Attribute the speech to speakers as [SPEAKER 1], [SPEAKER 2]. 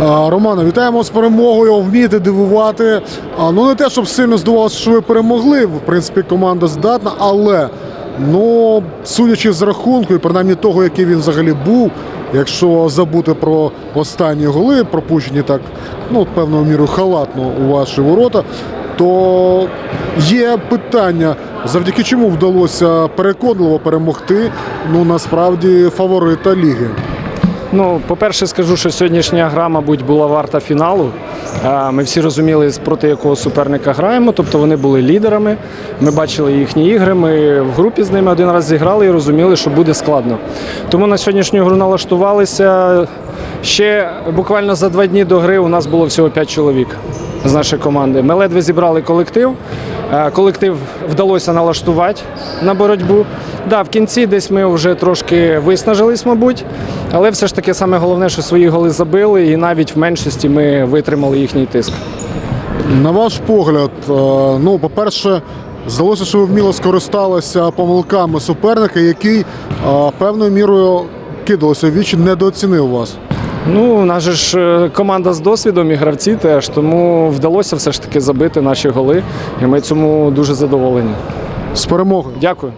[SPEAKER 1] А, Романе, вітаємо з перемогою. Вмієте дивувати. Ну не те, щоб сильно здавалося, що ви перемогли. В принципі, команда здатна, але ну, судячи з рахунку, і принаймні того, який він взагалі був, якщо забути про останні голи, пропущені так, ну, певною мірою халатно у ваші ворота, то є питання, завдяки чому вдалося переконливо перемогти ну, насправді фаворита ліги.
[SPEAKER 2] Ну, по-перше, скажу, що сьогоднішня гра, мабуть, була варта фіналу. Е, Ми всі розуміли, проти якого суперника граємо. Тобто вони були лідерами. Ми бачили їхні ігри. Ми в групі з ними один раз зіграли і розуміли, що буде складно. Тому на сьогоднішню гру налаштувалися. Ще буквально за два дні до гри у нас було всього 5 чоловік з нашої команди. Ми ледве зібрали колектив. Е, Колектив вдалося налаштувати на боротьбу. Да, в кінці десь ми вже трошки виснажились, мабуть, але все ж таки саме головне, що свої голи забили, і навіть в меншості ми витримали їхній тиск.
[SPEAKER 1] На ваш погляд, е, ну, по-перше, здалося, що ви вміло скористалися помилками суперника, який е, певною мірою кидалося в вічі, недооцінив вас.
[SPEAKER 2] Ну, у нас же ж е, команда з досвідом і гравці теж, тому вдалося все ж таки забити наші голи, і ми цьому дуже задоволені.
[SPEAKER 1] З перемогою.
[SPEAKER 2] Дякую.